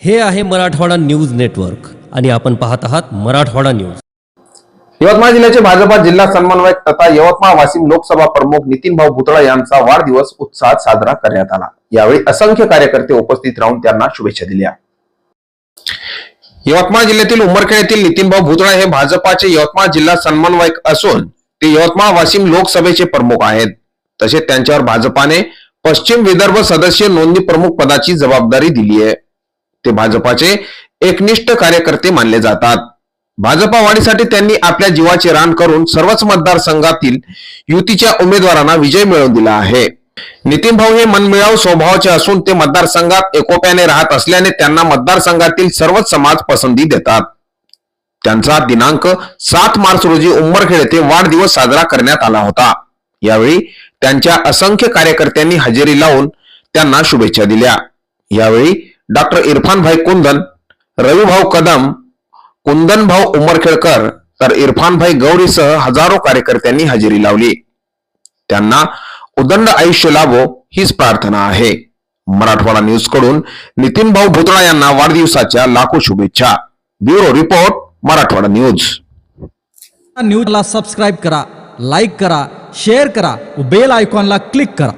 हे आहे Marathwada news network आणि आपण पाहत आहात मराठवाडा न्यूज. यवतमाळ जिल्ह्याचे भाजपा जिल्हा समन्वयक तथा यवतमाळ वाशिम लोकसभा प्रमुख नितीन भाऊ भुतळा यांचा वाढदिवस उत्साहात साजरा करण्यात आला. यावेळी असंख्य कार्यकर्ते उपस्थित राहून त्यांना शुभेच्छा दिल्या. यवतमाळ जिल्ह्यातील उमरखेड येथील नितीन भाऊ भुतळा हे भाजपाचे यवतमाळ जिल्हा समन्वयक असून ते यवतमाळ वाशिम लोकसभेचे प्रमुख आहेत. तसेच त्यांच्यावर भाजपाने पश्चिम विदर्भ सदस्य नोंदणी प्रमुख पदाची जबाबदारी दिली आहे. ते भाजपाचे एकनिष्ठ कार्यकर्ते मानले जातात. भाजपा वाढीसाठी त्यांनी आपल्या जीवाचे रान करून सर्वच मतदारसंघातील युतीच्या उमेदवारांना विजय मिळवून दिला आहे. नितीन भाऊ हे मनमिळाव स्वभावाचे असून ते मतदारसंघात एकोप्याने राहत असल्याने त्यांना मतदारसंघातील सर्वच समाज पसंती देतात. त्यांचा दिनांक सात मार्च रोजी उंबरखेड येथे वाढदिवस साजरा करण्यात आला होता. यावेळी त्यांच्या असंख्य कार्यकर्त्यांनी हजेरी लावून त्यांना शुभेच्छा दिल्या. यावेळी डॉक्टर इरफान भाई कुंदन रविभाऊ कदम कुंदन भाऊ उमरखेडकर तर इरफान भाई गौरीसह हजारो कार्यकर्त्यांनी हजेरी लावली. त्यांना उदंड आयुष्य लाभो हीच प्रार्थना आहे. मराठवाडा न्यूजकडून नितीन भाऊ भुतळा यांना वाढदिवसाच्या लाखो शुभेच्छा. ब्युरो रिपोर्ट मराठवाडा न्यूज न्यूजला सबस्क्राईब करा लाईक करा शेअर करा बेल आयकॉनला क्लिक करा.